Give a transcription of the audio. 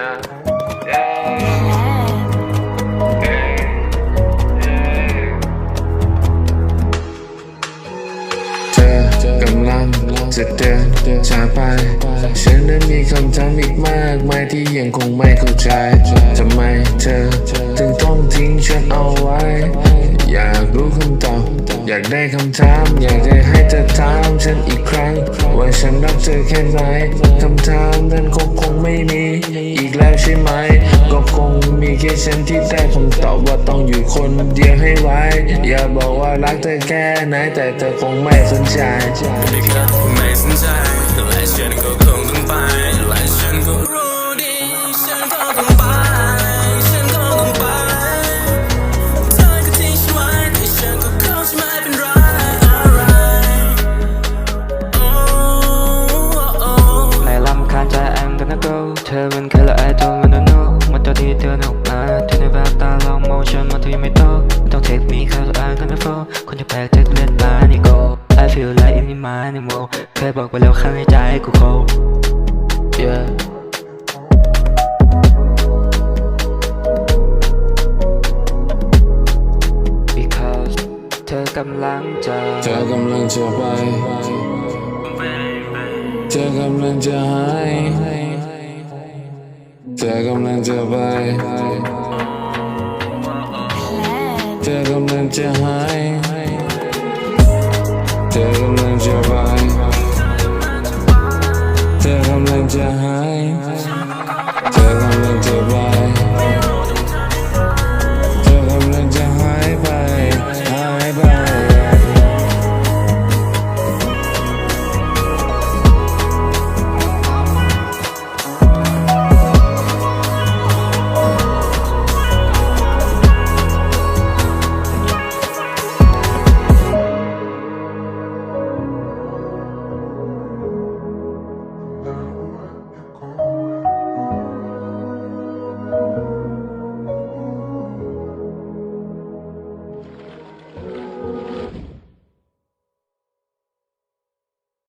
เธอกำลังจะเดินจากไป ฉันนั้นมีคำถามอีกมากมายที่ยังคงไม่เข้าใจ ทำไมเธอ ถึงต้องทิ้งฉันเอาไว้ อยาก อยากได้คำถาม อยากจะให้เธอถามฉันอีกครั้ง ว่าฉันรักเธอแค่ไหนคำถามนั้นคงคงไม่มี อีกแล้วใช่ไหม ก็คงมีแค่ฉันที่ได้คำตอบว่าต้องอยู่คนเดียวให้ไว้ อย่าบอกว่ารักเธอแค่ไหนแต่เธอคงไม่สนใจไม่เคยไม่สนใจและฉันก็ มาที่ในแววตาลองมองฉันมาที่ไม่โตต้อง take me cause I'm gonna fall คนที่แปลกจากเลือดมานี่ go I feel like in my animal เคยบอกไปแล้วข้างในใจกู cold yeah เธอกำลังจะเธอกำลังจะไปเธอกำลังจะหายเธอกำลังจะไป Tego będzie high Tego będzie vibe Tego będzie high